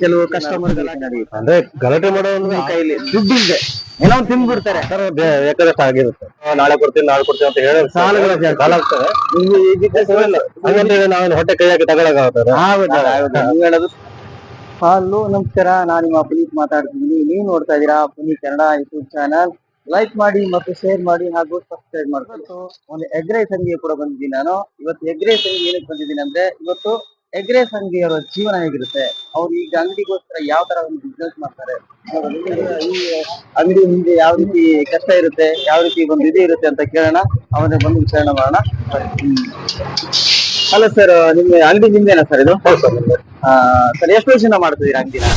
ಕೆಲವು ಕಸ್ಟಮರ್ ಅಂದ್ರೆ ಗಲಾಟೆ ಮಾಡೋ ಕೈಲಿ ಕೈಲಿ ಇದೆ ಏನೋ ತಿಂದ್ಬಿಡ್ತಾರೆ. ಬೇಕಾದಷ್ಟು ಆಗಿರುತ್ತೆ. ನಾಳೆ ಕೊಡ್ತೀನಿ ನಾಳೆ ಕೊಡ್ತೀನಿ ಅಂತ ಹೇಳಿ ಸಾಲಗಳ. ಸಾಲ ಆಗ್ತದೆ. ನಾವು ಹೊಟ್ಟೆ ಕೈ ಹಾಕಿ ತಗೊಳಕಾಗ್ತದೆ ಹೌದಾ, ಹೌದಾ. ನೀವ್ ಹೇಳೋದು ಹಲೋ ನಮಸ್ಕಾರ. ನಾನು ನಿಮ್ಮ ಪುನೀತ್ ಮಾತಾಡ್ತಿದ್ದೀನಿ. ನೀವು ನೋಡ್ತಾ ಇದ್ದೀರಾ Puneeth Kannada YouTube channel. Like ಮಾಡಿ ಮತ್ತು ಶೇರ್ ಮಾಡಿ ಹಾಗೂ ಸಬ್ಸ್ಕ್ರೈಬ್ ಮಾಡ್ಕೊಂಡು. ಒಂದು ಎಗ್ ರೈಸ್ ಅಂಗಡಿಗೆ ಕೂಡ ಬಂದಿದ್ದೀನಿ ನಾನು. ಇವತ್ತು ಎಗ್ ರೈಸ್ ಅಂಗಡಿ ಏನಕ್ಕೆ ಬಂದಿದ್ದೀನಿ ಅಂದ್ರೆ ಇವತ್ತು ಎಗ್ ರೈಸ್ ಅಂಗಡಿಯವರ ಜೀವನ ಹೇಗಿರುತ್ತೆ? ಅವ್ರು ಈಗ ಅಂಗಡಿಗೋಸ್ಕರ ಯಾವ ತರ ಒಂದು ಬಿಸ್ನೆಸ್ ಮಾಡ್ತಾರೆ? ಈ ಅಂಗಡಿ ಮುಂದೆ ಯಾವ ರೀತಿ ಕಷ್ಟ ಇರುತ್ತೆ ಯಾವ ರೀತಿ ಒಂದು ಇದು ಇರುತ್ತೆ ಅಂತ ಕೇಳೋಣ. ಅವನೇ ಬಂದು ವಿಚಾರಣೆ ಮಾಡೋಣ. ಹಲೋ ಸರ್ ನಿಮ್ಮ ಅಂಗಡಿ ನಿಮ್ದೇನಾ ಸರ್ ಇದು? ಸರ್ ಎಷ್ಟು ವರ್ಷದಿಂದ ಮಾಡ್ತಿದ್ದೀರಾ ಅಂಗಡಿನ?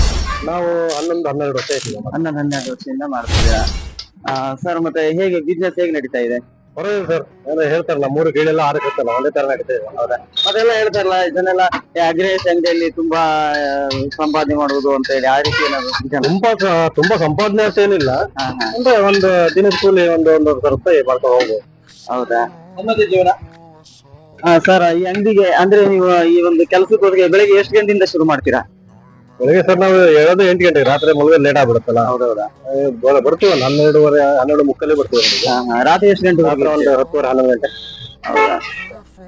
ನಾವು ಹನ್ನೊಂದು ಹನ್ನೆರಡು ವರ್ಷ ಹನ್ನೊಂದು ಹನ್ನೆರಡು ವರ್ಷದಿಂದ ಮಾಡ್ತಿದ್ದೀರಾ. ಸರ್ ಮತ್ತೆ ಹೇಗೆ ಬಿಸ್ನೆಸ್ ಹೇಗೆ ನಡೀತಾ ಇದೆ? ಪರವಾಗಿಲ್ಲ ಸರ್. ಅಂದ್ರೆ ಹೇಳ್ತಾರಲ್ಲ ಮೂರು ಕೀಳೆಲ್ಲ ಆರಕ್ಕೆ ಒಂದೇ ತರ ನಡೀತಾ ಇದೆ. ಹೌದಾ? ಅದೆಲ್ಲ ಹೇಳ್ತಾರಲ್ಲ ಇದನ್ನೆಲ್ಲ ಅಗ್ರೇಸ್ ಅಂಗಡಿಯಲ್ಲಿ ತುಂಬಾ ಆ, ಸಂಪಾದನೆ ಮಾಡುವುದು ಅಂತ ಹೇಳಿ ಆ ರೀತಿ ಏನಾದ್ರು ನಿಜನಾ? ತುಂಬಾ ಸ- ತುಂಬಾ ಸಂಪಾದನೆ ಅಂತ ಏನಿಲ್ಲ. ಹಾ, ಹಾ. ಅಂದ್ರೆ ಒಂದು ದಿನದ ಕೂಲಿ ಒಂದು ಒಂದು ಸಾವಿರ ರೂಪಾಯಿ ಬರ್ತಾ ಹೋಗ್ಬೋದು. ಹೌದಾ? ಜೀವನ? ಸರ್ ಈ ಅಂಗಡಿಗೆ ಅಂದ್ರೆ ನೀವು ಈ ಒಂದು ಕೆಲಸಕ್ಕೆ ಹೋದ್ರೆ ಬೆಳಿಗ್ಗೆ ಎಷ್ಟು ಗಂಟೆಯಿಂದ ಶುರು ಮಾಡ್ತೀರಾ? ಬೆಳಿಗ್ಗೆ ಸರ್ ನಾವು ಹೇಳೋದು ಎಂಟು ಗಂಟೆಗೆ ರಾತ್ರಿ ಮಲಗೋದು ಲೇಟ್ ಆಗ್ಬಿಡುತ್ತಲ್ಲ? ಹೌದೌದಾ. ಬರ್ತೀವಿ ಒಂದು ಹನ್ನೆರಡುವರೆ ಹನ್ನೆರಡು ಮುಕ್ಕಲ್ಲಿ ಬರ್ತೀವಿ ನಮಗೆ. ರಾತ್ರಿ ಎಷ್ಟು ಗಂಟೆ ರಾತ್ರಿ ಒಂದು ಹತ್ತುವರೆ ಹನ್ನೊಂದು ಗಂಟೆ.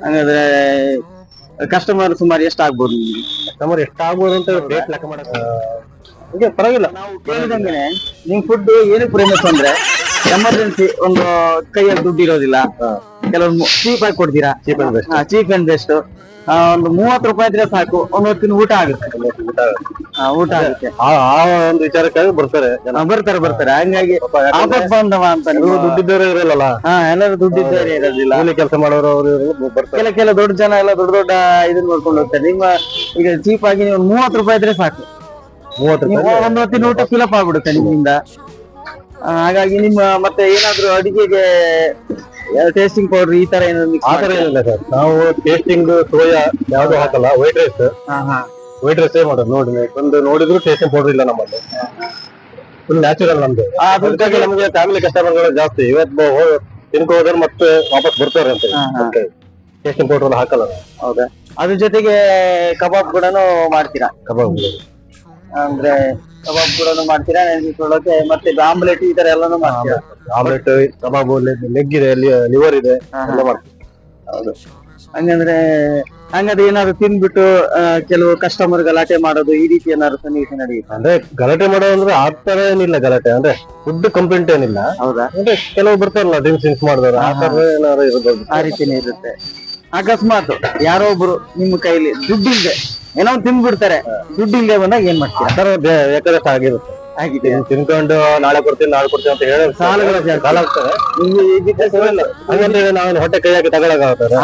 ಹಂಗಾದ್ರೆ ಕಸ್ಟಮರ್ ಸುಮಾರು ಎಷ್ಟು ಆಗ್ಬೋದು ಕಸ್ಟಮರ್ ಕಸ್ಟಮರ್ ಎಷ್ಟಾಗ್ಬೋದು ಅಂತ ಡೇಟ್ ಲೆಕ್ಕ ಮಾಡಕ್ಕೆ ಹಂಗೆ ಪರವಾಗಿಲ್ಲ. ನಾವು ಕೇಳಿದಂಗೆ ನಿಮ್ ಫುಡ್ ಏನಕ್ಕೆ ಪ್ರೇಮಸ್ ಅಂದ್ರೆ ಎಮರ್ಜೆನ್ಸಿ ಒಂದು ಕೈಯಲ್ಲಿ ದುಡ್ಡು ಇರೋದಿಲ್ಲ. ಕೆಲವೊಂದು ಚೀಪ್ ಆಗಿ ಕೊಡ್ತೀರಾ? Cheap and best cheap and best ಒಂದು ಮೂವತ್ತು ರೂಪಾಯಿ ಇದ್ರೆ ಸಾಕು. ಒಂದು ಹೊತ್ತಿನ ಊಟ ಆಗುತ್ತೆ. ಆ, ಊಟ ಆಗುತ್ತೆ. ಆ ಆ ಒಂದು ವಿಚಾರಕ್ಕಾಗಿ ಬರ್ತಾರೆ ಜನ. ಆ, ಬರ್ತಾರೆ ಬರ್ತಾರೆ. ಹಂಗಾಗಿ ಆಪತ್ ಬಂದವ ಅಂತ ಇವ್ರು ನೀವು ದುಡ್ಡಿದ್ದವರೇ ಇರಲ್ಲ ಹಾ ಎಲ್ಲರೂ ದುಡ್ಡಿದ್ದಾರೆ ಇರೋದಿಲ್ಲ. ಕೂಲಿ ಕೆಲಸ ಮಾಡೋರು ಅವರು ಇವ್ರು ಬರ್ತಾರೆ. ಕೆಲ ಕೆಲ ದೊಡ್ಡ ಜನ ಎಲ್ಲ ದೊಡ್ಡ ದೊಡ್ಡ ಇದನ್ನ ನೋಡ್ಕೊಂಡು ಹೋಗ್ತಾರೆ. ನಿಮ್ಮ ಈಗ ಚೀಪ್ ಆಗಿ ನೀವು ಮೂವತ್ತು ರೂಪಾಯಿ ಇದ್ರೆ ಸಾಕು. ಮೂವತ್ತು ನೀವು ರೂಪಾಯಿ ಒಂದು ಹೊತ್ತಿನ ಊಟ ಫಿಲಪ್ ಆಗ್ಬಿಡುತ್ತೆ ನಿಮ್ಮಿಂದ. ಆ, ಹಾಗಾಗಿ ನಿಮ್ಮ ಮತ್ತೆ ಏನಾದ್ರು ಅಡಿಗೆಗೆ ಟೇಸ್ಟಿಂಗ್ ಪೌಡರ್ ಈ ತರ ಏನಾದ್ರು ಆ ತರ ಏನಿಲ್ಲ ಸರ್ ನಾವು ಟೇಸ್ಟಿಂಗ್ ಸೋಯಾ ಯಾವ್ದು ಹಾಕಲ್ಲ ವೈಟ್ ರೈಸ್ ವೈಟ್ ರೈಸ್ ಮಾಡೋದು ನೋಡಿ ಒಂದು ನೋಡಿದ್ರು ಟೇಸ್ಟಿಂಗ್ ಪೌಡರ್ ಇಲ್ಲ ನಮ್ಮಲ್ಲಿ. ಫುಲ್ ನ್ಯಾಚುರಲ್ ನಮ್ದು. ಅದಕ್ಕಾಗಿ ನಮಗೆ ಫ್ಯಾಮಿಲಿ ಕಸ್ಟಮರ್ಗಳು ಜಾಸ್ತಿ. ಇವತ್ತು ತಿನ್ಕೋದ್ರೆ ಮತ್ತೆ ವಾಪಸ್ ಬರ್ತಾರೆ ಅಂತ. ಟೇಸ್ಟಿಂಗ್ ಪೌಡರ್ ಹಾಕಲ್ಲ. ಹೌದಾ? ಅದ್ರ ಜೊತೆಗೆ ಕಬಾಬ್ ಕೂಡ ಮಾಡ್ತೀರಾ? ಕಬಾಬ್ ಅಂದ್ರೆ ಕಬಾಬ್ ಕೂಡ ಮಾಡ್ತೀರಾ? ನೆನೆಸಿಕೊಳ್ಳೋಕೆ ಮತ್ತೆ ಆಮ್ಲೆಟ್ ಈ ತರ ಎಲ್ಲಾನು ಮಾಡ್ತೀರಾ? ಆಮ್ಲೆಟ್ ಕಬಾಬ್ ಲೆಗ್ ಇದೆ ಲಿವರ್ ಇದೆ ಎಲ್ಲ ಮಾಡ್ತೀವಿ. ಹೌದು. ಹಂಗಂದ್ರೆ ಹಂಗಾದ್ರೆ ಏನಾದ್ರು ತಿನ್ಬಿಟ್ಟು ಕೆಲವು ಕಸ್ಟಮರ್ ಗಲಾಟೆ ಮಾಡೋದು ಈ ರೀತಿ ಏನಾದ್ರು ಸನ್ನಿವೇಶ ನಡೆಯುತ್ತೆ? ಅಂದ್ರೆ ಗಲಾಟೆ ಮಾಡೋ ಅಂದ್ರೆ ಆ ತರ ಏನಿಲ್ಲ ಗಲಾಟೆ. ಅಂದ್ರೆ ಫುಡ್ ಕಂಪ್ಲೇಂಟ್ ಏನಿಲ್ಲ. ಹೌದಾ? ಅಂದ್ರೆ ಕೆಲವು ಬರ್ತಾರಲ್ಲ ಡ್ರಿಂಕ್ಸ್ ಡ್ರಿಂಕ್ಸ್ ಮಾಡಿದವರು ಆ ತರ ಏನಾದ್ರು ಇರ್ಬೋದು. ಆ ರೀತಿನೇ ಇರುತ್ತೆ. ಅಕಸ್ಮಾತ್ ಯಾರೋ ಒಬ್ರು ನಿಮ್ಮ ಕೈಲಿ ದುಡ್ಡಿಲ್ದೆ ಏನೋ ಒಂದ್ ತಿಂದ್ಬಿಡ್ತಾರೆ ಇಲ್ಲದೆ ಬಂದಾಗ ಏನ್ ಮಾಡ್ತೀರಾ? ಆ ತರ ಬೇ- ಬೇಕಾದಷ್ಟು ಆಗಿರುತ್ತೆ. ಆಗಿದೆ. ತಿನ್ಕೊಂಡು ನಾಳೆ ಕೊಡ್ತೀನಿ ನಾಳೆ ಕೊಡ್ತೀನಿ ಅಂತ ಹೇಳಿ ಸಾಲಗಳ ಜಾಸ್ತಿ. ಸಾಲ ಆಗ್ತದೆ business ನಾವು ಹೊಟ್ಟೆ ಕೈ ಹಾಕಿ ತಗೊಳಕಾಗುತ್ತದೆ.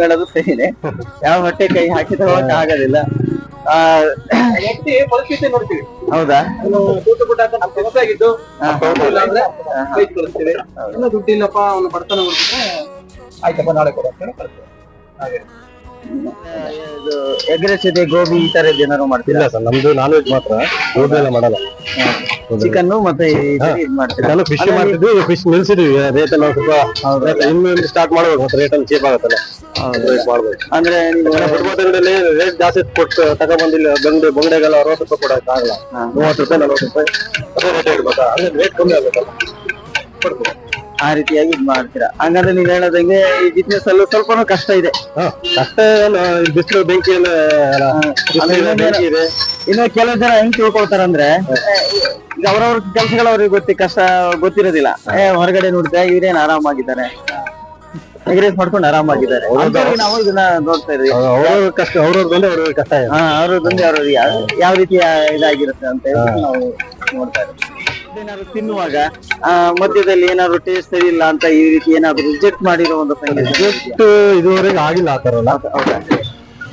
ಹೇಳೋದು ಸರಿನೇ. ಯಾವ ಹೊಟ್ಟೆ ಕೈ ಹಾಕಿ ತಗೊಳಕ್ ಆಗೋದಿಲ್ಲ. ಪರಿಸ್ಥಿತಿ ನೋಡ್ತೀವಿ. ಹೌದಾ? ದುಡ್ಡು. ಕೈ ಕಳಿಸ್ತೀವಿ ಇನ್ನು ದುಡ್ಡಿಲ್ಲಪ್ಪ ಅವನು ಬಡತನ ಆಯ್ತಪ್ಪ ನಾಳೆ ಕೊಡು ಅಂತ ಕಳಿಸ್ತೀವಿ ಇದು ಗೋಬಿ ಈ ತರ ಏನಾದ್ರು ಮಾಡ್ತೀರಾ? ಇಲ್ಲ ಸರ್ ನಮ್ದು ನಾನ್ ವೆಜ್ ಮಾತ್ರ. ಗೋಬಿ ಎಲ್ಲ ಮಾಡಲ್ಲ. ಚಿಕನ್ ಮತ್ತೆ ನಾನು ಫಿಶ್ ಮಾಡ್ತಿದ್ವಿ ಫಿಶ್ ನಿಲ್ಸಿದ್ವಿ. ರೇಟ್ ಎಲ್ಲ ಸ್ವಲ್ಪ ಇನ್ನು ಸ್ಟಾರ್ಟ್ ಮಾಡ್ಬೇಕು ಮತ್ತೆ ರೇಟ್ ಅಲ್ಲಿ ಚೀಪ್ ಆಗುತ್ತಲ್ಲ. ರೇಟ್ ಮಾಡ್ಬೇಕು. ಅಂದ್ರೆ ಫುಟ್ಬಾಲ್ ರೇಟ್ ಜಾಸ್ತಿ ಕೊಟ್ಟು ತಗೊಂಡ್ಬಂದಿಲ್ಲ ಬಂಗಡಿ ಬಂಗಡೆಗೆಲ್ಲ ಅರವತ್ತು ರೂಪಾಯಿ ಕೊಡಕ್ ಆಗಲ್ಲ. ಮೂವತ್ತು ರೂಪಾಯಿ ನಲ್ವತ್ತು ರೂಪಾಯಿ. ರೇಟ್ ಇಡ್ಬೇಕಾ ಅಂದ್ರೆ ರೇಟ್ ಕಮ್ಮಿ ಆಗುತ್ತಲ್ಲ ಕೊಡ್ತೀವಿ ಆ ರೀತಿಯಾಗಿ ಇದ್ ಮಾಡ್ತೀರಾ? ಹಂಗಂದ್ರೆ ನೀವ್ ಹೇಳೋದಂಗೆ ಈ ಬಿಸ್ನೆಸ್ ಅಲ್ಲೂ ಸ್ವಲ್ಪನೂ ಕಷ್ಟ ಇದೆ. ಕಷ್ಟ ಬಿಸಿಲು ಬೆಂಕಿ ಎಲ್ಲ ಇದೆ, ಇನ್ನೊಂದು ಬೆಂಕಿ ಇದೆ. ಇನ್ನು ಕೆಲವು ಜನ ಹೆಂಗ್ ತಿಳ್ಕೊಳ್ತಾರಂದ್ರೆ ಈಗ ಅವ್ರವ್ರ ಕೆಲ್ಸಗಳು ಅವ್ರಿಗೆ ಗೊತ್ತಿ ಕಷ್ಟ ಗೊತ್ತಿರೋದಿಲ್ಲ. ಏ ಹೊರಗಡೆ ನೋಡಿದ್ರೆ ಇವ್ರೇನ್ ಆರಾಮಾಗಿದ್ದಾರೆ. ಎಗ್ರೇಸ್ ಮಾಡ್ಕೊಂಡು ಆರಾಮಾಗಿದ್ದಾರೆ. ಅಂಥವ್ರಿಗೆ ನಾವು ಇದನ್ನ ನೋಡ್ತಾ ಇದೀವಿ. ಅವ್ರವ್ರ ಕಷ್ಟ ಅವ್ರವ್ರ ಅವ್ರವ್ರ ಕಷ್ಟ ಇದೆ ಹಾ ಯಾವ- ಯಾವ ರೀತಿಯ ಇದಾಗಿರುತ್ತೆ ಅಂತ ನಾವು ನೋಡ್ತಾ ಇದ್ದೀವಿ ಏನಾದ್ರು ತಿನ್ನುವಾಗ ಆ, ಮಧ್ಯದಲ್ಲಿ ಏನಾದ್ರು ಟೇಸ್ಟ್ ಸರಿಯಿಲ್ಲ ಇಲ್ಲ ಅಂತ ಈ ರೀತಿ ಏನಾದ್ರು ರಿಜೆಕ್ಟ್ ಮಾಡಿರೋ ಒಂದು ಸಂಗೀತ ಟೇಸ್ಟ್ ಇದುವರೆಗೆ ಆಗಿಲ್ಲ ಆತರಲ್ಲ ತರ ಎಲ್ಲ. ಹೌದಾ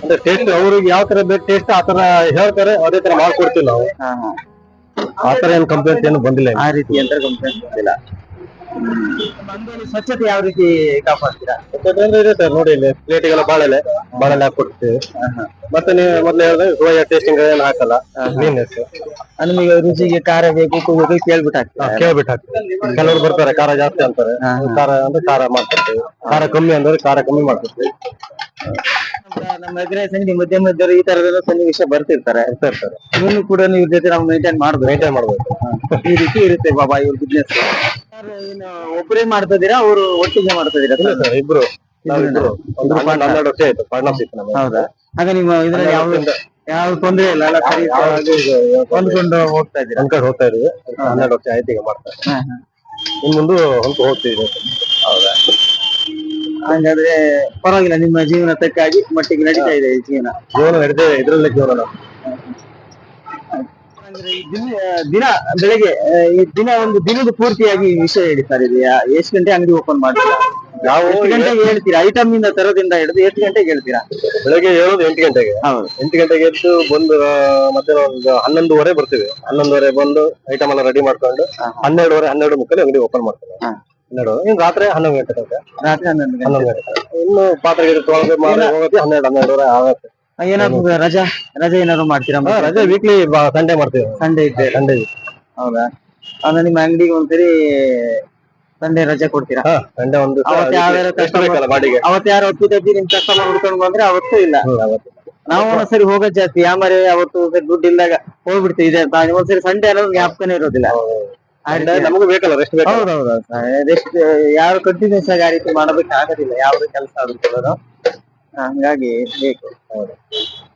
ಅಂದ್ರೆ ಟೇಸ್ಟ್ ಅವ್ರಿಗೆ ಯಾವ ತರ ಬೇಕು ಟೇಸ್ಟ್ ಆ ತರ ಹೇಳ್ತಾರೆ ಅದೇ ತರ ಮಾಡ್ಕೊಡ್ತೀವಿ ನಾವು. ಹಾ ಹಾ. ಆ ತರ ಏನ್ ಕಂಪ್ಲೇಂಟ್ ಏನು ಬಂದಿಲ್ಲ ಆ ರೀತಿ ಅಂತ ಕಂಪ್ಲೇಂಟ್ ಬಂದಿಲ್ಲ. ಅಂಗಡಿಯಲ್ಲಿ ಸ್ವಚ್ಛತೆ ಯಾವ ರೀತಿ ಕಾಪಾಡ್ತೀರಾ? ಇದೆ ಸರ್ ನೋಡಿ ಇಲ್ಲಿ ಪ್ಲೇಟಿಗೆಲ್ಲ ಬಾಳೆಲೆ ಬಾಳೆಲೆ ಹಾಕೊಡ್ತೀವಿ ಮತ್ತೆ ನೀವು ಮೊದ್ಲು ಹೇಳಿದ್ರೆ ಟೇಸ್ಟಿಂಗ್ ಏನು ಹಾಕಲ್ಲ. ನೀರ್ನೆಸ್ ನಿಮಗೆ ರುಚಿಗೆ ಖಾರ ಬೇಕು ಉಪ್ಪು ಬೇಕು ಕೇಳ್ಬಿಟ್ಟು ಹಾಕ್ತೀರಾ ಕೇಳ್ಬಿಟ್ಟು ಹಾಕ್ತೀವಿ ಕೆಲವರು ಬರ್ತಾರೆ ಖಾರ ಜಾಸ್ತಿ ಅಂತಾರೆ. ಖಾರ ಅಂದ್ರೆ ಖಾರ ಮಾಡ್ತೀವಿ ಖಾರ ಕಮ್ಮಿ ಅಂದ್ರೆ ಖಾರ ಕಮ್ಮಿ ಮಾಡ್ತಿರ್ತೀವಿ ನಮ್ಮ ಎಗ್ರೆ ಸಂಗಡಿ ಮಧ್ಯಮ ಈ ತರದೆಲ್ಲ ಸನ್ನಿವೇಶ ಬರ್ತಿರ್ತಾರೆ. ಇರ್ತಾರೆ ಇವನು ಕೂಡ ನೀವು ಜೊತೆ ನಾವು ಮೇಂಟೈನ್ ಮಾಡ್ಬೇಕು ಮೇಂಟೈನ್ ಮಾಡ್ಬೇಕು ಈ ರೀತಿ ಇರುತ್ತೆ ಬಾಬಾ ಇವ್ರ ಬಿಸ್ನೆಸ್ ಏನು ಒಬ್ಬರೇ ಮಾಡ್ತಾ ಇದೀರಾ ಅವರು ಒಟ್ಟಿಗೆ ಮಾಡ್ತಾ ಇದೀರಾ ಇಲ್ಲ ಸರ್? ಇಬ್ರು. ನಾವಿಬ್ರು ಒಂದು ಹನ್ನೆರಡು ಹನ್ನೆರಡು ವರ್ಷ ಆಯ್ತು ಪಾರ್ಟ್ನರ್ಶಿಪ್ ನಮಗೆ. ಹೌದಾ? ಆಗ ನಿಮ್ಮ ಇದ್ರಲ್ಲಿ ಯಾವ ಯಾವ ತೊಂದ್ರೆ ಇಲ್ಲ? ಎಲ್ಲ ಸರಿ ಹೊಂದ್ಕೊಂಡು ಹೋಗ್ತಾ ಇದ್ದೀರಾ? ಅನ್ಕೊಂಡು ಹೋಗ್ತಾ ಇದೀವಿ ಹನ್ನೆರಡು ವರ್ಷ ಆಯ್ತು ಈಗ ಮಾಡ್ತಾ. ಇದ್ದೀವಿ. ಇನ್ ಮುಂದೆ ಹೊಂದ್ಕೊ ಹೋಗ್ತೀವಿ ಹೌದಾ? ಹಾಗಾದ್ರೆ ಪರವಾಗಿಲ್ಲ ನಿಮ್ಮ ಜೀವನ ತಕ್ಕಾಗಿ ಮಟ್ಟಿಗೆ ನಡೀತಾ ಇದೆ ಈ ಜೀವನ. ಜೀವನ ನಡೆದೇ ಇದ್ರಲ್ಲೇ ಜೀವನ ಈ ದಿನ ದಿನ ಬೆಳಗ್ಗೆ ಈ ದಿನ ಒಂದು ದಿನದ ಪೂರ್ತಿಯಾಗಿ ವಿಷಯ ಹೇಳಿ ಸರ್ ಇದೆಯಾ ಎಷ್ಟು ಗಂಟೆ ಅಂಗಡಿ ಓಪನ್ ಮಾಡ್ತೀರಾ? ನಾವು ಎಷ್ಟು ಗಂಟೆಗೆ ಹೇಳ್ತೀರಾ? ಐಟಮ್ ಇಂದ ತರೋದಿಂದ ಹಿಡಿದು ಎಷ್ಟು ಗಂಟೆಗೆ ಹೇಳ್ತೀರಾ? ಬೆಳಗ್ಗೆ ಹೇಳೋದು ಎಂಟು ಗಂಟೆಗೆ. ಹೌದು. ಎಂಟು ಗಂಟೆಗೆ ಎದ್ದು ಬಂದು ಮತ್ತೆ ಒಂದು ಹನ್ನೊಂದುವರೆ ಬರ್ತೀವಿ. ಹನ್ನೊಂದುವರೆ ಬಂದು ಐಟಮ್ ಎಲ್ಲ ರೆಡಿ ಮಾಡ್ಕೊಂಡು ಹನ್ನೆರಡುವರೆ ಹನ್ನೆರಡು ಮುಕ್ಕಲ್ಲಿ ಅಂಗಡಿ ಓಪನ್ ಮಾಡ್ತೀವಿ. ಹನ್ನೆರಡು. ಇನ್ನು ರಾತ್ರಿ ಹನ್ನೊಂದು ಗಂಟೆ ತನಕ. ರಾತ್ರಿ ಹನ್ನೊಂದು ಗಂಟೆ. ಹನ್ನೊಂದು ಗಂಟೆ. ಇನ್ನು ಪಾತ್ರೆ ಗಿಡ ತೊಳೆದು ಮಾಡಿ ಹೋಗೋದು ಹನ್ನೆರಡು ಹನ್ನೆರಡುವರೆ ಆಗುತ್ತೆ. ಏನಾದ್ರು ರಜಾ ರಜೆ ಏನಾದ್ರು ಮಾಡ್ತೀರಾ ಹಾ, ರಜೆ ವೀಕ್ಲಿ ಸಂಡೇ ಮಾಡ್ತೀವಿ. ಸಂಡೇ ಇದ್ದೆ ಸಂಡೇ ಹೌದಾ? ಅಂದ್ರೆ ನಿಮ್ಮ ಅಂಗಡಿಗೆ ಒಂದ್ಸರಿ ಸಂಡೇ ರಜೆ ಕೊಡ್ತೀರಾ? ಹಾ ಸಂಡೇ ಒಂದು ಅವತ್ತು ಯಾವ್ಯಾವ ಎಷ್ಟು customer- ಬೇಕಲ್ಲ ಬಾಡಿಗೆ? ಅವತ್ತು ಯಾರು ಹೊತ್ತು ತಪ್ಪಿ ನಿಮ್ ಕಸ್ಟಮರ್ ಹುಡ್ಕೊಂಡು ಬಂದ್ರೆ ಅವತ್ತು ಇಲ್ಲ. ನಾವು ಒಂದ್ಸರಿ ಹೋಗೋದ್ ಜಾಸ್ತಿ. ಯಾಮರೆ ಅವತ್ತು ಒಂದ್ಸರಿ ದುಡ್ಡು ಇಲ್ದಾಗ ಹೋಗ್ಬಿಡ್ತೀವಿ. ಇದೆ ಅಂತ. ಒಂದ್ಸರಿ ಸಂಡೇ ಅನ್ನೋದು ಜ್ಞಾಪಕನೇ ಇರೋದಿಲ್ಲ. ಆ ರೀತಿ- ಸಂಡೇ ನಮಗೂ ಬೇಕಲ್ಲ ರೆಸ್ಟ್ ಹೌದೌದು. ಯಾರು ಕಂಟಿನ್ಯೂಸ್ ಆಗಿ ಆ ರೀತಿ ಮಾಡೋದಕ್ಕೆ ಆಗೋದಿಲ್ಲ. ಯಾವ್ದು ಕೆಲಸ ಕೂಡ. ಹಂಗಾಗಿ ಬೇಕು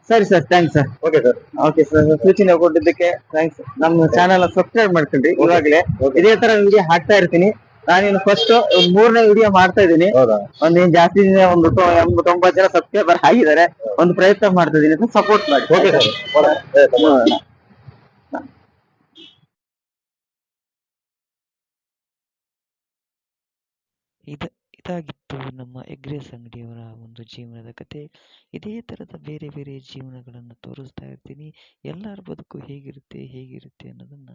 ಸರಿ sir thanks sir okay sir okay sir ಸೂಚನೆ ಕೊಟ್ಟಿದ್ದಕ್ಕೆ ಥ್ಯಾಂಕ್ಸ್ ನಮ್ಮ ಚಾನೆಲ್ ಸಬ್ಸ್ಕ್ರೈಬ್ ಮಾಡ್ಕೊಂಡ್ರಿ ಇವಾಗಲೇ. ಇದೇ ತರ ವಿಡಿಯೋ ಹಾಕ್ತಾ ಇರ್ತೀನಿ. ನಾನಿನ್ನು ಫಸ್ಟ್ ಮೂರನೇ ವಿಡಿಯೋ ಮಾಡ್ತಾ ಇದ್ದೀನಿ. ಹೌದಾ? ಒಂದ್ ಏನ್ ಜಾಸ್ತಿ ದಿನ ಒಂದು ತೊಂಬತ್ತು ಜನ ಸಬ್ಸ್ಕ್ರೈಬರ್ ಆಗಿದ್ದಾರೆ. ಒಂದು ಪ್ರಯತ್ನ ಮಾಡ್ತಾ ಇದ್ದೀನಿ ಸಪೋರ್ಟ್ ಮಾಡಿ. Okay sir. ಇದ ಇದಾಗಿತ್ತು ನಮ್ಮ ಎಗ್ರೆಸ್ ಅಂಗಡಿಯವರ ಒಂದು ಜೀವನದ ಕತೆ. ಇದೇ ಥರದ ಬೇರೆ ಬೇರೆ ಜೀವನಗಳನ್ನು ತೋರಿಸ್ತಾ ಇರ್ತೀನಿ. ಎಲ್ಲರ ಬದುಕು ಹೇಗಿರುತ್ತೆ ಹೇಗಿರುತ್ತೆ ಅನ್ನೋದನ್ನ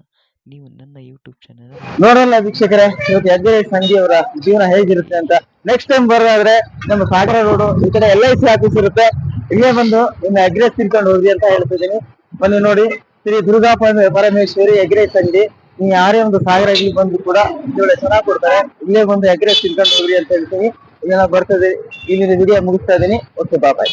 ನೀವು ನನ್ನ ಯೂಟ್ಯೂಬ್ ಚಾನಲ್ ನೋಡೋಣ ವೀಕ್ಷಕರೇ, ಇವತ್ತು ಎಗ್ರೇಸ್ ಅಂಗಡಿಯವರ ಜೀವನ ಹೇಗಿರುತ್ತೆ ಅಂತ. ನೆಕ್ಸ್ಟ್ ಟೈಮ್ ಬರೋದಾದ್ರೆ ನಮ್ಮ ಸಾಗರ ರೋಡು ಈ ಕಡೆ ಎಲ್ ಐ ಸಿ ಆಫೀಸ್ ಇರುತ್ತೆ. ಇಲ್ಲೇ ಬಂದು ಇನ್ನು ಎಗ್ರೇಸ್ ತಿನ್ಕೊಂಡು ಹೋಗಿ ಅಂತ ಹೇಳ್ತಿದ್ದೀನಿ ಬನ್ನಿ ನೋಡಿ, ಶ್ರೀ ದುರ್ಗಾ ಪರಮೇ- ಪರಮೇಶ್ವರಿ ಎಗ್ರೆಸ್ ಅಂಗಡಿ. ನೀವು ಯಾರೇ ಒಂದು ಸಾಗರ ಇಲ್ಲಿ ಬಂದು ಕೂಡ ಒಳ್ಳೆ ಚೆನ್ನಾಗಿ ಕೊಡ್ತಾರೆ. ಇಲ್ಲೇ ಬಂದು ಎಗ್ರೆಸ್ ತಿನ್ಕೊಂಡು ಹೋಗ್ರಿ ಅಂತ ಹೇಳ್ತೀನಿ. ಇಲ್ಲೆಲ್ಲ ಬರ್ತದೆ. ಇಲ್ಲಿನ ವಿಡಿಯೋ ಮುಗಿಸ್ತಾ ಇದ್ದೀನಿ. Okay bye